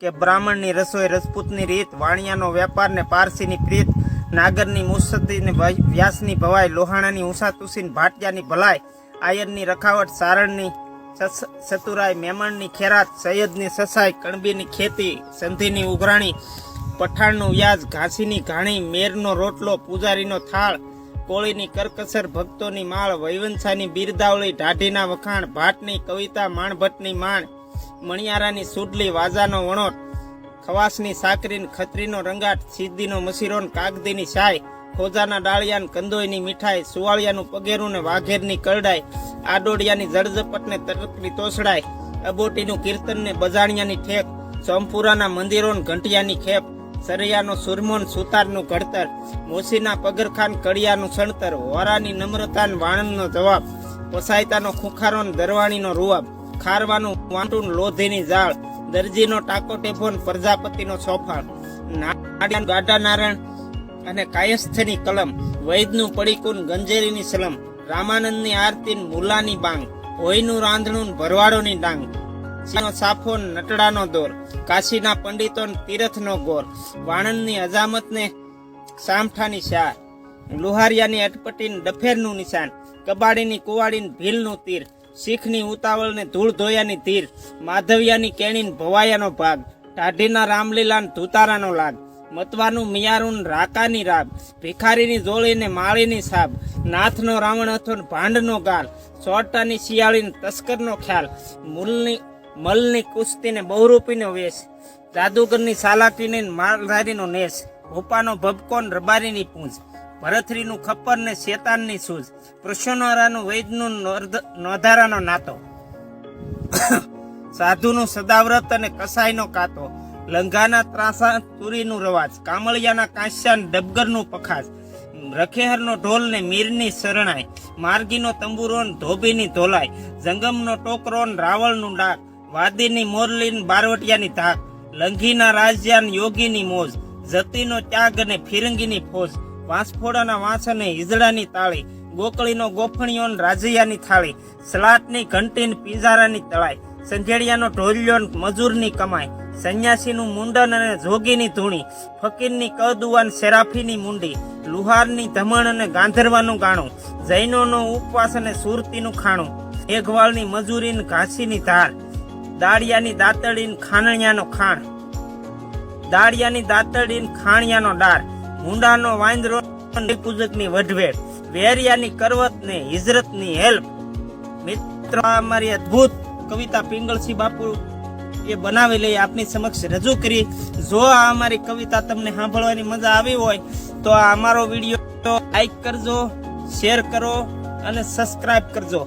કે બ્રાહ્મણની રસોઈ રજપૂતની રીત, વાણિયાનો વેપાર ને પારસીની પ્રીત, નાગરની મુસદ્દી ને વ્યાસની ભવાઈ, લોહાણાની ઊંસા ભાટિયાની ભલાઈ, આયરની રખાવટ, સારણની સતુરાઈ, મેમણની ખેરાત, સૈયદની સસાઈ, કણબીની ખેતી, સંધિની ઉઘરાણી, પઠાણનું વ્યાજ, ઘાસીની ઘાણી, મેરનો રોટલો, પૂજારીનો થાળ, કોળીની કરકસર, ભક્તોની માળ, વૈવંશાની બિરદાવળી, ઢાઢીના વખાણ, ભાટની કવિતા, માણભટ્ટની માણ મણિયારાની સુડલી વાજાનો વણોટ, ખવાસની સાકરીન ખત્રીનો રંગાટ સિદ્ધીનો મસીરોન કાગદીની શાય ખોજાના ડાળિયાન કંદોયની મીઠાઈ, સુવાળિયાનું પગેરું ને વાઘેરની કરડાય આડોડિયાની જળઝપટ ને તરકની તોસડાઈ, અબોટીનું કીર્તન ને બજાણિયાની ઠેક, સોમપુરાના મંદિરો ઘંટિયાની ખેપ, સરૈયાનો સુરમોન સુતારનું ઘડતર, મોસીના પગરખાન કડિયાનું સણતર હોરાની નમ્રતાન વાણંદનો જવાબ, પસાયતાનો ખુખારો દરવાણીનો રૂવાબ. ખારવાનું વાંટુન લોધીની જાળ દરજીનો ટાકો ટેફોન પ્રજાપતિનો સોફાળ નાડિયાનું ગાઢા નારાયણ અને કાયસ્થની કલમ, વૈદનું પડીકુન ગંજેરીની સલમ, રામાનંદની આરતી મુલાની બાંગ, હોયનું રાંધણું ભરવાડોની ડાંગ સાફો નટડાનો દોર, કાશીના પંડિતો તીરથનો ગોર, વાણંદની અજામતને સામઠાની શાર, લુહારિયાની અટપટી ને ડફેરનું નિશાન, કબાડીની કુવાડીન ભીલનું તીર શીખની ઉતાવળ ને ધૂળ ધોયાની તીર, માધવિયાની કેણી ભવાયાનો ભાગ ટાઢીના રામલીલા ધૂતારાનો લાગ મતવાનું મિયારું રાકાની રાગ, ભિખારીની જોળી ને માળીની સાબ નાથનો રાવણ હતો ભાંડનો ગાલ સોટાની શિયાળીને તસ્કરનો ખ્યાલ, મૂલની, મલની કુસ્તી ને બહુરૂપીનો વેશ, જાદુગરની સાલાકીને માલધારીનો નેશ, ભોપાનો ભબકોન રબારીની પૂંજ ભરથરીનું ખપ્પર ને શેતાનની સૂઝ. કૃષ્ણરાનું વૈદનું નોધારાનો નાતો. સાધુનું સદાવ્રત અને કસાઈનો કાતો. લંઘાના ત્રાસા તુરીનું રવાજ. કામળિયાના કાંસ્યાન ડબગરનું પખાજ. રખેહરનો ઢોલ ને મીરની શરણાઈ. માર્ગીનો તંબુરો ધોબીની ધોલાઈ. જંગમનો ટોકરો રાવળનું ડાક. વાદીની મોરલીન બારવટિયાની ધાક. લંઘીના રાજ્યાન યોગીની મોજ. જતીનો ત્યાગ અને ફિરંગીની ફોજ. વાંસફોડાના વાંસ અને હિજડાની તાળી, ગોકળીનો ગોફણીઓ રાજિયાની થાળી સલાટની ઘંટી ને પિઝારાની તળાઈ, સંજેડિયાનો ઢોલિયો મજૂરની કમાઈ, સંન્યાસીનું મુંડન અને જોગીની ધૂણી, ફકીરની કદુવાન સેરાફીની મુંડી, લુહારની ધમણ અને ગાંધરવાનું ગાણું, જૈનોનો ઉપવાસ અને સુરતીનું ખાણું, મેઘવાળની મજૂરી ને ઘાસીની ધાર, દાળિયાની દાતળીન ખાણણિયાનો ખાણ, દાળિયાની દાતળીન ખાણિયાનો ડાર મુંડાનો વાંદરો પૂજકની વઢવેડ વેરિયાની કરવત ને હિજરતની હેલ્પ. મિત્રો અમારી અદ્ભુત કવિતા પિંગળસિંહ બાપુ એ બનાવેલી આપની સમક્ષ રજૂ કરી. જો આ અમારી કવિતા તમને સાંભળવાની મજા આવી હોય, તો આ અમારો વીડિયો લાઈક કરજો, શેર કરો અને સબસ્ક્રાઇબ કરજો.